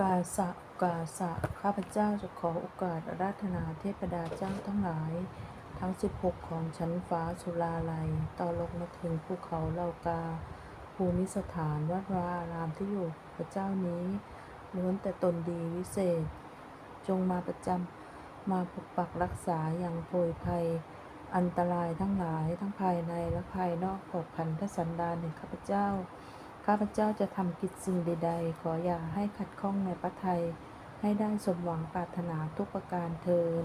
กาสะกาสะข้าพเจ้าจะขอโอกาสราธนาเทพดาเจ้าทั้งหลาย ทั้ง 16 ของชั้นฟ้าสุลาลัยต่อลงมาถึงภูเขาเหล่ากา ภูมิสถานวัดวาอารามที่อยู่พระเจ้านี้ล้วนแต่ตนดีวิเศษ จงมาประจำมาปกปักรักษาอย่างโพยภัย อันตรายทั้งหลายทั้งภายในและภายนอกของพันธสันดานแห่งข้าพเจ้า ข้าพเจ้าจะทำกิจสิ่งใด ๆ ขออย่าให้ขัดข้องในพระทัยให้ได้สมหวังปรารถนาทุกประการเทิน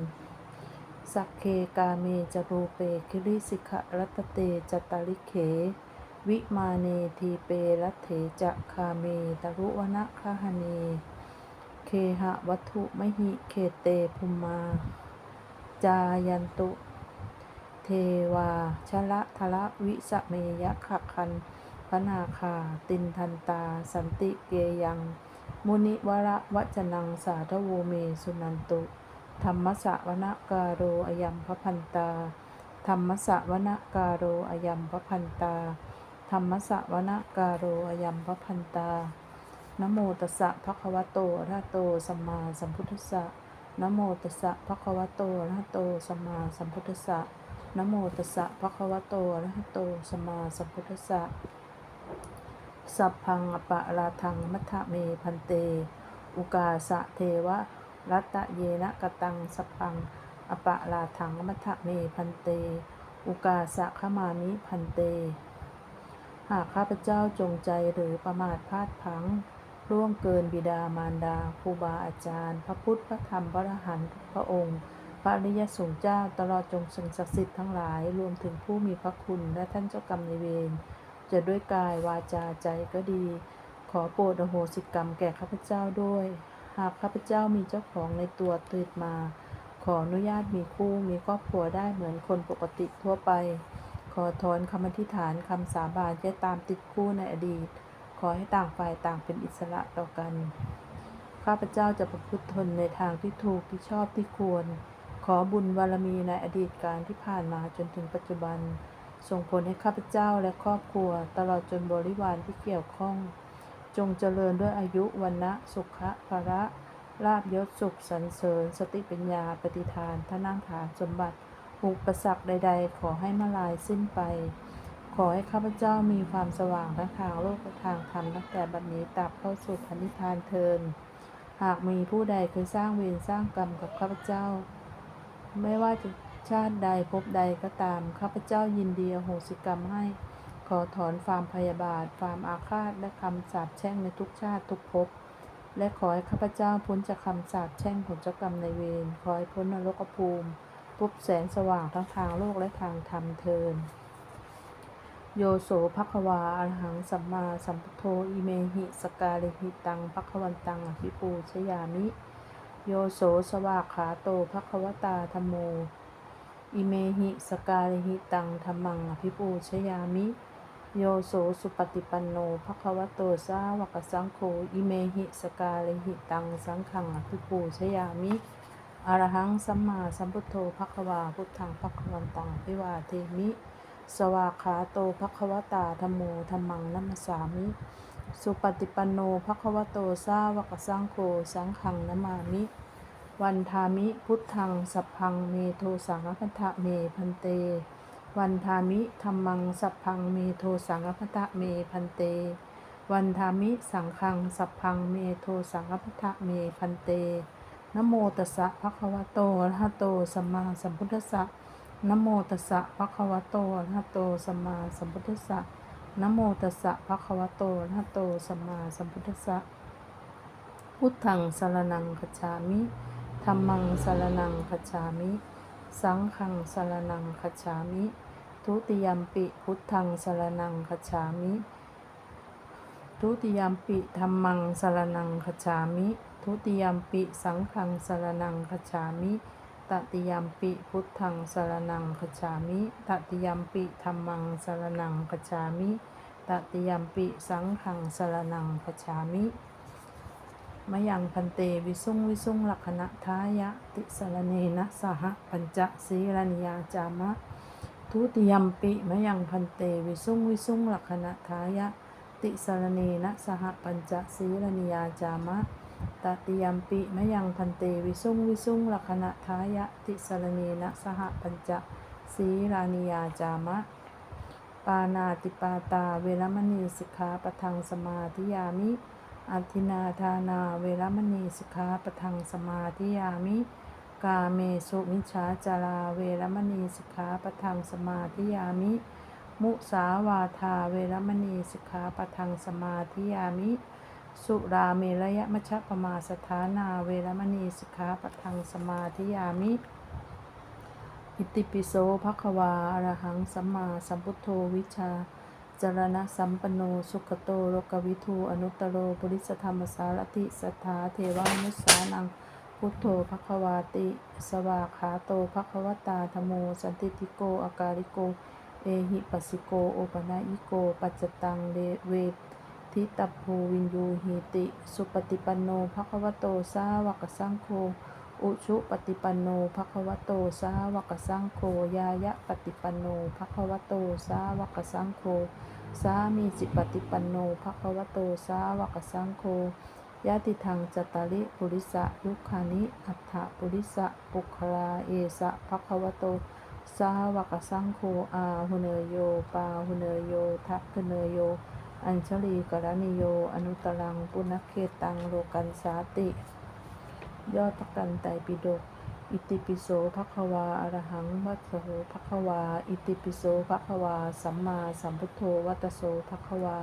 สักเคกาเมจรูเปคิริสิกะรัตเตจตาลิเข วิมาเนทีเปรัตเถจะคาเมตรุวนะคาหเนเคหะวัตถุมหิเคเตภุมมา จายันตุ เทวาชละทละวิสะเมยะขะคัน พนาคา ตินทันตา สันติเกยัง มุนิวระวัจนังสาธโวเมสุนันตุ ธรรมสะวนการโรอยัมพพันตา ธรรมสะวนการโรอยัมพพันตา ธรรมสะวนการโรอยัมพพันตานโมตัสสะภะคะวะโตอะระโตสัมมาสัมพุทธัสสะนโมตัสสะภะคะวะโตอะระโตสัมมาสัมพุทธัสสะนโมตัสสะภะคะวะโตอะระโตสัมมาสัมพุทธัสสะ สัพพังอปะราทังมัทะเมพันเต อุกาสะเทวะรัตะเยนะกตังสัพพังอปะราทังมัทะเมพันเต อุกาสะขมามิพันเต หากข้าพเจ้าจงใจหรือประมาทพลาดพลั้งล่วงเกินบิดามารดาครูบาอาจารย์ พระพุทธพระธรรมพระอรหันต์พระองค์ พระอริยสงฆ์เจ้าตลอดจงสิ่งศักดิ์สิทธิ์ทั้งหลาย รวมถึงผู้มีพระคุณและท่านเจ้ากรรมนายเวร จะด้วยกายวาจาใจก็ดี ขอโปรดอโหสิกรรมแก่ข้าพเจ้าด้วย หากข้าพเจ้ามีเจ้าของในตัวติดมา ขออนุญาตมีคู่มีครอบครัวได้เหมือนคนปกติทั่วไป ขอถอนคำอธิษฐานคำสาบานที่ตามติดคู่ในอดีต ขอให้ต่างฝ่ายต่างเป็นอิสระต่อกัน ข้าพเจ้าจะประพฤติตนในทางที่ถูกที่ชอบที่ควร ขอบุญบารมีในอดีตการที่ผ่านมาจนถึงปัจจุบัน ส่งผลให้ข้าพเจ้าและครอบครัว ตลอดจนบริวารที่เกี่ยวข้อง จงเจริญด้วยอายุวันนะสุขะภระลาบยศสุขสรรเสริญ สติปัญญาปฏิทานท่านั่งฐานสมบัติอุปสรรคใด ๆ ขอให้มาลายสิ้นไป ขอให้ข้าพเจ้ามีความสว่างทั้งทางโลกและทางธรรมตั้งแต่บัดนี้ตราบเข้าสู่พันธิพานเทิน หากมีผู้ใดเคยสร้างเวรสร้างกรรมกับข้าพเจ้า ไม่ว่าจะ ชาติใดภพใดก็ตาม ข้าพเจ้ายินดีอโหสิกรรมให้ ขอถอนความพยาบาท ความอาฆาต และคำสาปแช่งในทุกชาติทุกภพ และขอให้ข้าพเจ้าพ้นจากคำสาปแช่งของเจ้ากรรมในายเวร ขอให้พ้นนรกภูมิ พบแสงสว่างทั้งทางโลกและทางธรรมเทินโยโสภควาอรหังสัมมาสัมพุทโธ อิเมหิสกาลิหิตังภควันตังอภิปูชยามิ โยโสสวากขาโตภควตาธโม อิเมหิสกาลหิตังธรรมังอภิปูชยามิ โยโสสุปฏิปันโนภควโตสาวกสังโฆอิเมหิสกาลหิตังสังฆังอภิปูชยามิอรหังสัมมาสัมพุทโธภควาพุทธังภควันตังอภิวาเทมิ สวาขาโตภควตาธรรมโมธรรมังนัมสสามิ สุปฏิปันโนภควโตสาวกสังโฆสังฆังนามามิ วันทามิพุทธังสัพพังเมโทสังฆพันธะเมพันเต วันทามิธรรมังสัพพังเมโทสังฆพันธะเมพันเต วันทามิสังฆังสัพพังเมโทสังฆพันธะเมพันเตนโมตัสสะภะคะวะโตอะระหะโตสัมมาสัมพุทธัสสะนโมตัสสะภะคะวะโตอะระหะโตสัมมาสัมพุทธัสสะนโมตัสสะภะคะวะโตอะระหะโตสัมมาสัมพุทธัสสะพุทธังสรนังคัจฉามิ ธัมมังสรนังคัจามิ สังฆังสรนังคัจามิ ทุติยมปิพุทธังสรนังคัจามิ ทุติยมปิธัมมังสรนังคัจามิ ทุติยมปิสังฆังสรนังคัจามิ ตติยมปิพุทธังสรนังคัจามิ ตติยมปิธัมมังสรนังคัจามิ ตติยมปิสังฆังสรนังคัจามิ มยังพันเตวิสุงวิสุงลักขณะทายะติสรเนนะสหปัญจศีรณิยาจามะ ทุติยมปิมยังพันเตวิสุงวิสุงลักขณะทายะติสรเนนะสหปัญจศีรณิยาจามะตติยัมปิมยังพันเตวิสุงวิสุงลักขณะทายะติสรณีนะสหปัญจสีรานิยาจามะ ปานาติปาตาเวรมณีสิกขาปทังสมาธิยามิ อัทินาทานาเวรมณีสิกขาปทังสมาธิยามิ กาเมสุมิชฌาจาราเวรมณีสิกขาปทังสมาธิยามิ มุสาวาทาเวรมณีสิกขาปทังสมาธิยามิ สุราเมระยะมัชฌปมาสถานาเวรมณีสิกขาปทังสมาธิยามิอิติปิโสภควาอรหังสัมมาสัมพุทโธวิชา จรณะสัมปันโนสุขโตโลกวิทูอนุตโรปุริสธรรมสารติสัทธาเทวานุสานัง พุทโธภควาติ สวาขาโตภควตาธโม สันติติโกอาการิโก เอหิปัสสิโกโอปนาอิโก ปัจจตังเดเวทิตัพภูวินยูหิติ สุปฏิปันโนภควโตสาวกสังโฆ อุชุปฏิปันโนภควโตสาวกสังโฆยายะปฏิปันโนภควโตสาวกสังโฆสามีจิปฏิปันโนภควโตสาวกสังโฆยะติทังจตาริปุริสะยุคานิอัฏฐปุริสะปุคลาเอสะภควโตสาวกสังโฆอาหุเนโยปาหุเนโยทักเนโย อัญชลีกรณิโย อนุตรังปุณเขตังโลกันสาติ ยอดประกันไตรปิฎกอิติปิโสภควาอรหังวัตโสภควา อิติปิโสภควา สัมมาสัมพุทโธวัตโสภควา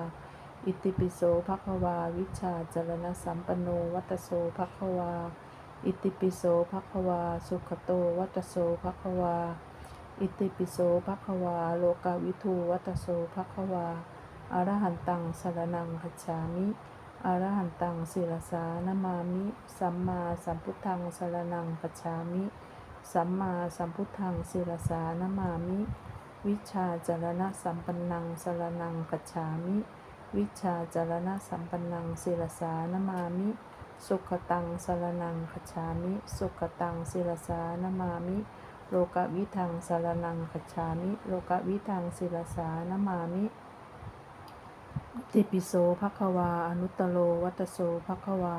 อิติปิโสภควา วิชาจรณะสัมปโนวัตโสภควา อิติปิโสภควา สุขโตวัตโสภควา อิติปิโสภควา โลกาวิทูวัตโสภควาอรหันตังสรนังคัจฉามิ อรหันตังศิรสานามามิ สัมมาสัมพุทธังสรนังกัจฉามิ สัมมาสัมพุทธังศิรสานามามิ วิชาจรณะสัมปันนังสรนังกัจฉามิ วิชาจรณะสัมปันนังศิรสานามามิ สุขตังสรนังคัจฉามิ สุขตังศิรสานามามิ โลกวิทังสรนังคัจฉามิ โลกวิทังศิรสานามามิ ติปิโสภควา อนุตตโรวัตโสภควา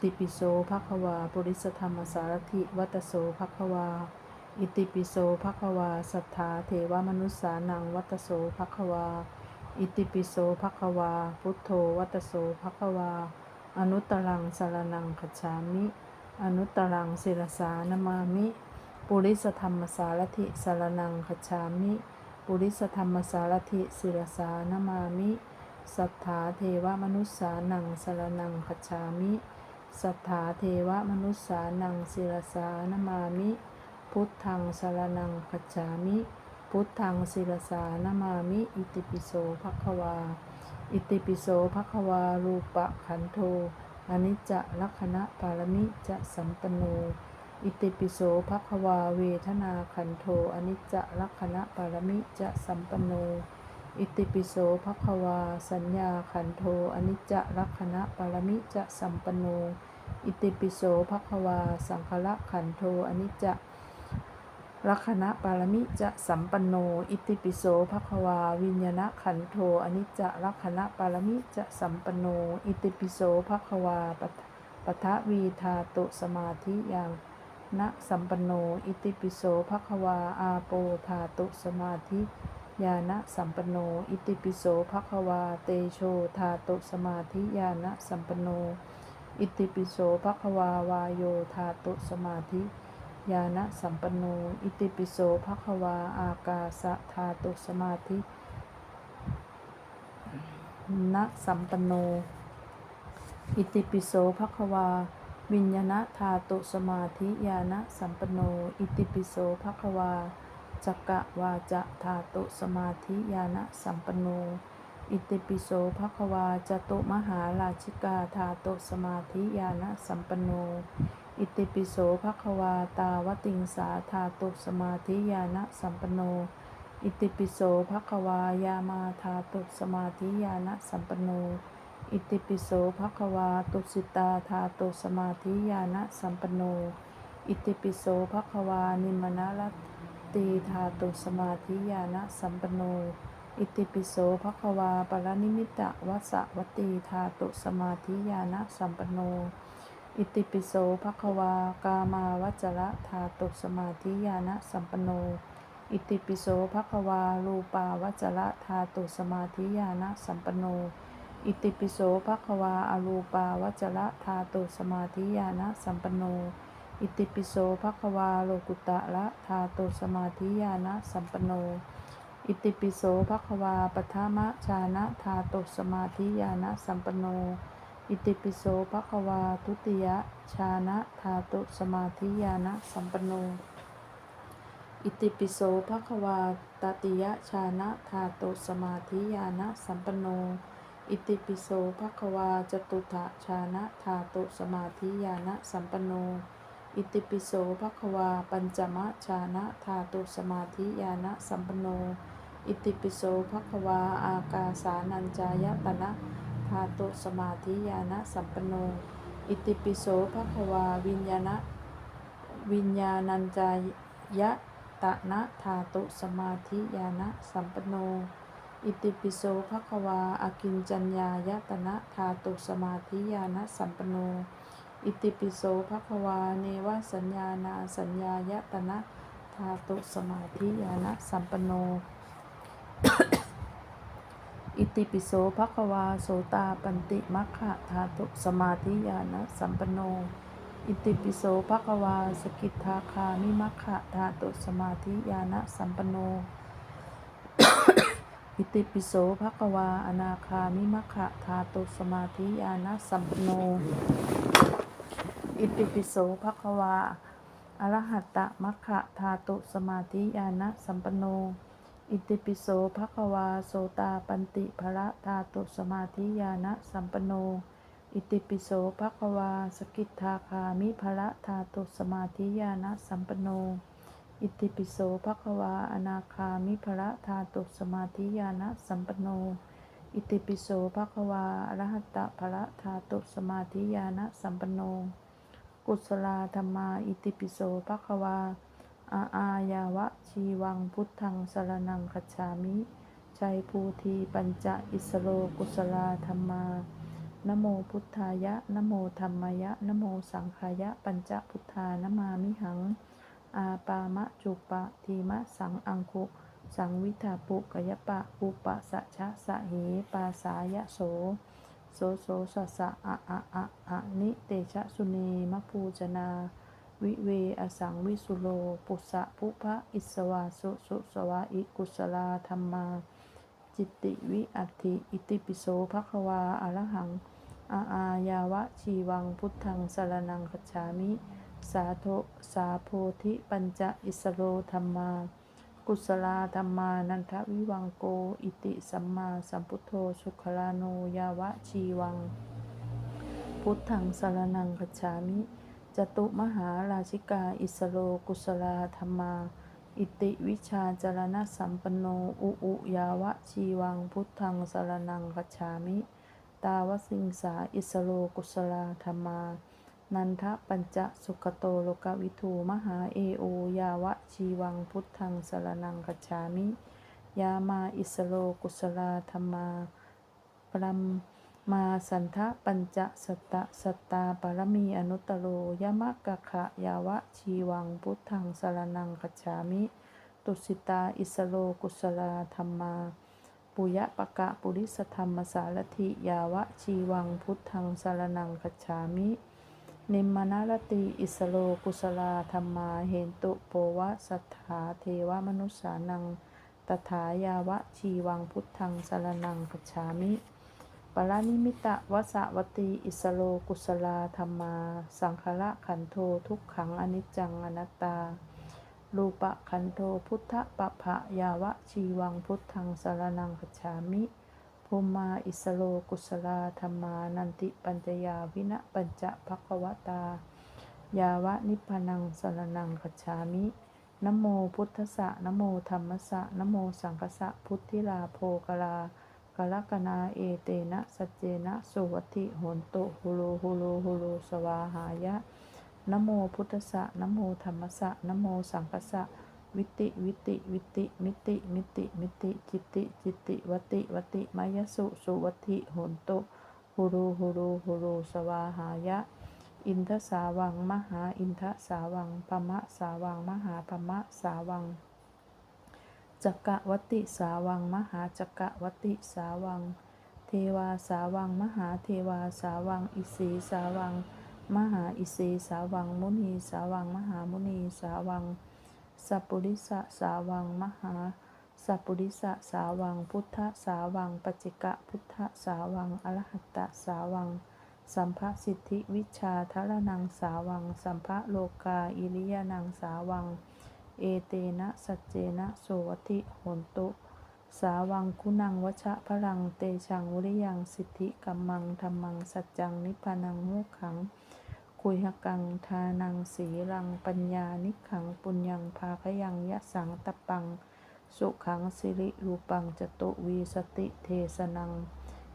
ติปิโสภควาปุริสธรรมสารถิวัตโสภควา อิติปิโสภควา สัทธาเทวมนุสสานังวัตโสภควา อิติปิโสภควา พุทโธวัตโสภควา อนุตตรังสารนังคัจามิ อนุตตรังศิรสานามามิปุริสธรรมสารถิสารนังคัจามิ ปุริสธรรมสารถิศิรสานามามิ สัทธาเทวมนุสสานังสรนังคัจามิ สัทธาเทวมนุสสานังศิรสานามามิ พุทธังสรนังคัจามิ พุทธังศิรสานามามิ อิติปิโสภควา อิติปิโสภควารูปะขันโทอนิจจลักขณะปารมิจะสัมปโน อิติปิโสภควาเวทนาขันโทอนิจจลักขณะปารมิจะสัมปนโน อิติปิโสภควา สัญญาขันโทอนิจจลักขณะปรมิจะสัมปนโน อิติปิโสภควา สังขละขันโทอนิจจลักขณะปรมิจะสัมปนโน อิติปิโสภควา วิญญาณขันโทอนิจจลักขณะปรมิจะสัมปนโน อิติปิโสภควาปทปทวีธาตุสมาธิยังนะสัมปนโน อิติปิโสภควา อาโปธาตุสมาธิ ญาณสัมปโน อิติปิโสภควา เตโชธาตุสมาธิญาณสัมปโน อิติปิโสภควาวาโยธาตุสมาธิญาณสัมปโน อิติปิโสภควา อากาสะธาตุสมาธิณสัมปโน อิติปิโสภควา วิญญาณธาตุสมาธิญาณสัมปโน อิติปิโสภควา กกะวาจะธาตุสมาธิญาณสัมปโน อิติปิโสภควาจตุมหาราชิกาธาตุสมาธิญาณสัมปโน อิติปิโสภควาตาวติงสาธาตุสมาธิญาณสัมปโน อิติปิโสภควายามาธาตุสมาธิญาณสัมปโน อิติปิโสภควาตุสิตาธาตุสมาธิญาณสัมปโน อิติปิโสภควานิมนะรัต ตีธาตุสมาธิญาณสัมปโน อิติปิโสภควาปรนิมิตะวสะวตีธาตุสมาธิญาณสัมปโน อิติปิโสภควากามาวจระธาตุสมาธิญาณสัมปโน อิติปิโสภควารูปาวจระธาตุสมาธิญาณสัมปโน อิติปิโสภควาอรูปาวจระธาตุสมาธิญาณสัมปโน อิติปิโสภควาโลกุตะละธาตุสมาธิญาณสัมปโน อิติปิโสภควาปทามะชานะธาตุสมาธิญาณสัมปโน อิติปิโสภควาทุติยะชานะธาตุสมาธิญาณสัมปโน อิติปิโสภควาตติยะชานะธาตุสมาธิญาณสัมปโน อิติปิโสภควาจตุถะชานะธาตุสมาธิญาณสัมปโน อิติปิโสภควา ปัญจมะชานะธาตุสมาธิญาณสัมปโน อิติปิโสภควา อากาสานัญจายตนะธาตุสมาธิญาณสัมปโน อิติปิโสภควา วิญญาณวิญญาณัญจายตนะธาตุสมาธิญาณสัมปโน อิติปิโสภควาอากินจัญญายตนะธาตุสมาธิญาณสัมปโน อิติปิโสภควาเนวสัญญานาสัญญายตนะธาตุสมาธิญาณสัมปโน อิติปิโสภควาโสตาปันติมัคคะธาตุสมาธิญาณสัมปโน อิติปิโสภควาสกิทาคามิมัคคะธาตุสมาธิญาณสัมปโน อิติปิโสภควาอนาคามิมัคคะธาตุสมาธิญาณสัมปโน อิติปิโสภควาอรหัตตมัคคะธาตุสมาธิญาณสัมปโน อิติปิโสภควาโสตาปันติภระธาตุสมาธิญาณสัมปโน อิติปิโสภควาสกิทาคามิภระธาตุสมาธิญาณสัมปโน อิติปิโสภควาอนาคามิภระธาตุสมาธิญาณสัมปโน อิติปิโสภควาอรหัตตภระธาตุสมาธิญาณสัมปโน กุศลธรรมาอิติปิโสภควา อาอายาวะชีวังพุทธังสรนังคัจฉามิชัยภูทีปัญจอิสโลกุศลธรรมานะโมพุทธายะนะโมธรรมายะนะโมสังขายะ ปัญจพุทธานมามิหัง อาปามะจุปะทีมะสังอังคุ สังวิทาปุกยปะอุปะสะชะสะเหปาสายะโส โสโสสะสะอะอะอะอะนิเตชะสุเนมะภูจนา วิเวอสังวิสุโล ปุสะภุพะอิสวาสุสุสวาอิกุศลาธรรมา จิตติวิอัติอิติปิโสภควาอรหัง อาอายาวะชีวังพุทธังสรนังคัจามิ สาโทสาโพธิปัญจอิสโลธรรมา กุศลาธรรมานันทวิวังโก อิติสัมมาสัมพุทโธสุขลาโนยาวะชีวัง พุทธังสรนังคัจฉามิ จตุมหาราชิกาอิสโลกุศลาธรรมา อิติวิชาจรณะสัมปันโนอุอุยาวะชีวัง พุทธังสรนังคัจฉามิ ตาวสิงสาอิสโลกุศลาธรรมา นันทปัญจสุขโตโลกวิทูมหาเอโอยาวะชีวังพุทธังสรนังคัจฉามิ ยามาอิสโลกุศลาธรรมาปรัมมาสันทะปัญจสัตตสัตตาปรมีอนุตตโรยมะกะขะยาวะชีวังพุทธังสรนังคัจฉามิ ตุสิตาอิสโลกุศลาธรรมาปุยะปะกะปุริสธรรมสารถิยาวะชีวังพุทธังสรนังคัจฉามิ นิมมนารติอิสโลกุศลาธรรมาเหนตุโปวะสัทธาเทวมนุสสานัง ตถายาวะชีวังพุทธังสรนังคัจฉามิปรานิมิตะวสวตีอิสโลกุศลาธรรมา สังขละขันโททุกขังอนิจจังอนัตตา รูปะขันโทพุทธปะภะยาวะชีวังพุทธังสรนังคัจฉามิ ภูมาอิสโลกุศลาธรรมานันติปัญจยาวินะปัญจภควตา ยาวะนิพพานังสรนังคัจามินโมพุทธสะนโมธรรมสะนโมสังคสะพุทธิลาโภกลากลกนาเอเตนะสเจนะสุวัติโหนตุหุโลหุโลหุโลสวาหายะนโมพุทธสะนโมธรรมสะนโมสังคสะ วิติ วิติ วิติ มิติ มิติ มิติ จิติ จิติ วติ วติ มายสุสุวติโหนตุหูรูหูรูหูรูสวาหายะ อินทสาวัง มหา อินทสาวังปมะสาวัง มหาปมะสาวังจักกะวติสาวัง มหาจักกะวติสาวัง เทวาสาวัง มหาเทวาสาวัง อิสีสาวัง มหาอิสีสาวัง มุนีสาวัง มหามุนีสาวัง สัพปุริสะสาวังมหา สัพปุริสะสาวัง พุทธสาวัง ปัจจิกะพุทธสาวัง อรหัตตสาวัง สัมภสิทธิวิชาทรนังสาวัง สัมภโลกาอิริยนังสาวัง เอเตนะสัจเจนะโสวติโหนตุ สาวังคุณังวชะพลังเตชังวุริยังสิทธิกัมมังธรรมังสัจจังนิพพานังมุขัง คุยหกังทานังสีรังปัญญานิขังปุญญังภาคยังยะสังตะปัง สุขังสิริรูปังจตุวีสติเทสนัง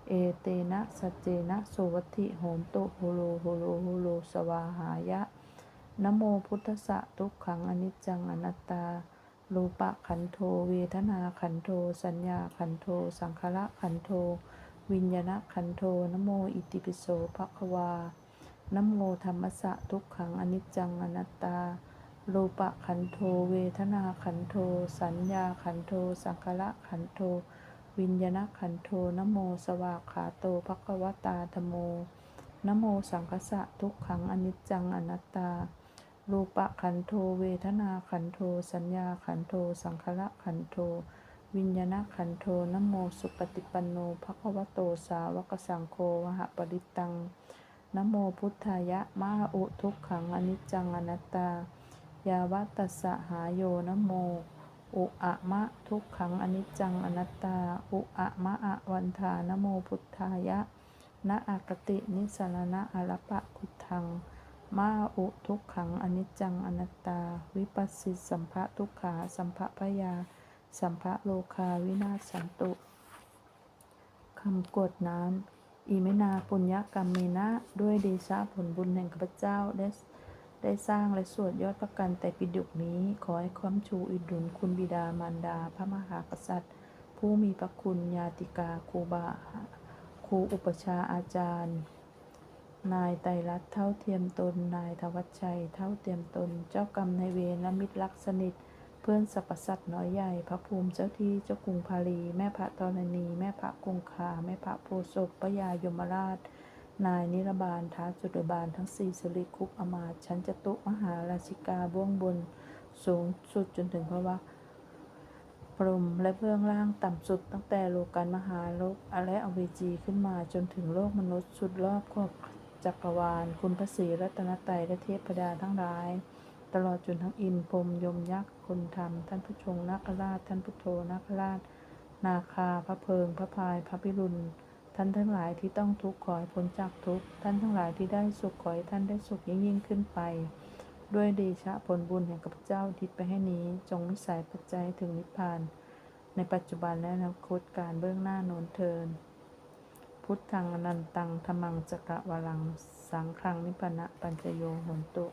เอเตนะสเจนะโสวติโหนตุโหโลโหโลโหโลสวาหายะนโมพุทธสะทุกขังอนิจจังอนัตตารูปะขันโทเวทนาขันโท สัญญาขันโท สังขารขันโท วิญญาณขันโทนโมอิติปิโสภะควา นโมธรรมสะทุกขังอนิจจังอนัตตารูปะขันโทเวทนาขันโท สัญญาขันโท สังขารขันโท วิญญาณขันโทนโมสวากขาโตภะคะวตาธโมนโมสังคสะทุกขังอนิจจังอนัตตารูปะขันโทเวทนาขันโท สัญญาขันโท สังขารขันโท วิญญาณขันโทนโมสุปฏิปันโนภควโตสาวกสังโฆวหปริตัง นโมพุทธายะมาอุทุกขังอนิจจังอนัตตา ยาวัตสหายโยนโม อุอะมะทุกขังอนิจจังอนัตตา อุอะมะอะวันทานโมพุทธายะนะอากตินิสรณะอรปะพุทธัง มาอุทุกขังอนิจจังอนัตตา วิปัสสิสัมภะทุกขาสัมภะพยา สัมภะโลคาวินาศสันตุ คำกวดน้ำ อิเมนาปุญญกรรมเมนะด้วยเดชะผลบุญแห่งข้าพเจ้าได้ได้สร้างและสวดยอดประกันแต่ปิฎกนี้ ขอให้ความชูอิดุลคุณบิดามารดา พระมหากษัตริย์ ผู้มีพระคุณญาติกาครูบาครูอุปชาอาจารย์ นายไตรัตเท่าเทียมตน นายธวัชชัย เท่าเทียมตน เจ้ากรรมนายเวรและมิตรรักสนิท พื่อนสรรพสัตว์น้อยใหญ่ พระภูมิเจ้าที่เจ้ากรุงพาลี แม่พระธรณี แม่พระกรุงคา แม่พระโพศพพระยายมราช นายนิรบาลท้าจุดบาลทั้งสี่สริคุปอมาตชั้นจตุมหาราชิกาบื้องบน สูงสุดจนถึงพระวะพรหมและเบื้องล่างต่ำสุดตั้งแต่โลกันมหาโลกและอเวจีขึ้นมาจนถึงโลกมนุษย์สุดรอบขอบจักรวาล คุณพระศรีรัตนตรัยและเทพดาทั้งหลาย ตลอดจนทั้งอินพรมยมยักษ์คนธรรม ท่านผู้ชงนาคราช ท่านพุทโธนาคราช นาคา พระเพิง พระพาย พระพิรุณ ท่านทั้งหลายที่ต้องทุกข์ขอให้พ้นจากทุกข์ ท่านทั้งหลายที่ได้สุขขอให้ท่านได้สุขยิ่งยิ่งขึ้นไป ด้วยเดชะผลบุญแห่งข้าพเจ้าทิศไปให้นี้ จงวิสัยปัจจัยถึงนิพพาน ในปัจจุบันและอนาคตการเบื้องหน้าโน้นเทิน พุทธังอนันตังธรรมังจักระวลัง สังฆังนิพพานะปัญจโยหนตุ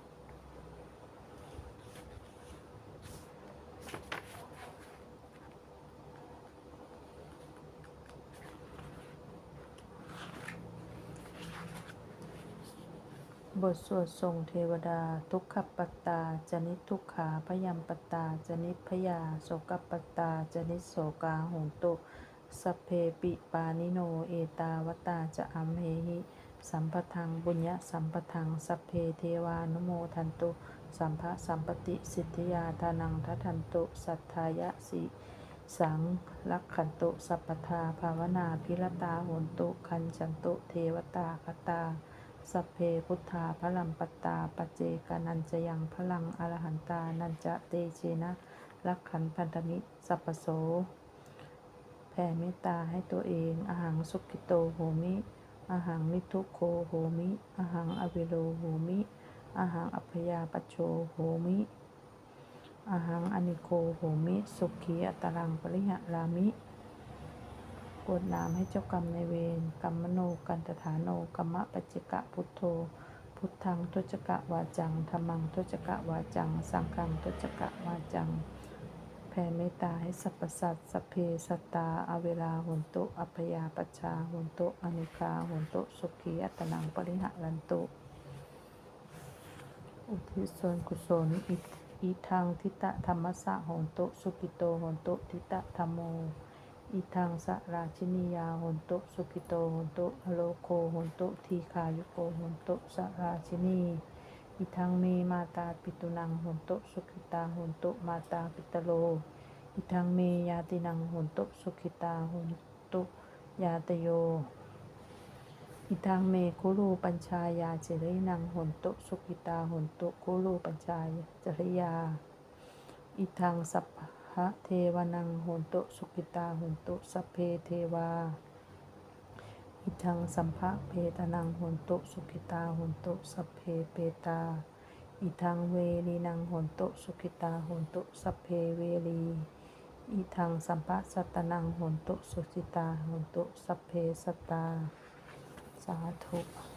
บทสวดทรงเทวดา ทุกขปตาจนิทุกขาพยามปตาจนิพยาโสกปตาจนิโสกาโหนตุสเพปิปานิโนเอตาวตาจะอัมเหหิสัมปทังบุญญสัมปทังสัพเพเทวานุโมทันตุ สัมภะสัมปติสิทธิยาทานังทัทันตุ สัทธายะสิสังลักขันตุ สัพพทาภาวนาพิรตาโหนตุ คันจันตุ เทวตาคตา สัพเพพุทธาพลัมปตตาปเจกานันจะยังพลังอรหันตานันจะเตเชนะลักขันพันธมิสัพโส แผ่เมตตาให้ตัวเองอาหังสุกิโตโหมิอาหังนิทุโคโหมิอาหังอวิโลโหมิอาหังอัพยาปโชโหมิอาหังอนิโคโหมิ สุขีอัตรังปริหะรามิ กวดน้ำให้เจ้ากรรมในเวรกรรมโนกันตถาโนกรรมปัจจิกะพุทโธ พุทธังทุจกะวาจังธรรมังทุจกะวาจัง สังฆังทุจกะวาจัง แผ่เมตตาให้สรรพสัตว์สเพสัตตาอเวลาโหนตุอัพยาปชาโหนตุอนิกาโหนตุสุขีอัตนังปริหะรันตุ อุทิศส่วนกุศลอิอิทังทิตะธรรมสะโหนตุสุกิโตโหนตุทิตะธรรมโม อิทังสะราชินียาหนตุสุกิโตหนตุอโลโคหนตุทีคายุโกหนตุสะราชินีอิทังเมมาตาปิตุนังหนตุสุขิตาหนตุมาตาปิตโล อิทังเมยาตินังหนตุสุขิตาหนตุยาตโย อิทังเมคุรูปัญชายาเจรินังหนตุสุขิตาหนตุคุรูปัญชายาจริยา อิทังสัพ พะเทวนังโหนตุสุขิตาโหนตุสเพเทวาอิทังสัมภะเพตนังโหนตุสุขิตาโหนตุสเพเปตา อิทังเวลีนังโหนตุสุขิตาโหนตุสเพเวลีอิทังสัมภะสัตนังโหนตุสุขิตาโหนตุสเพสัตตา สาธุ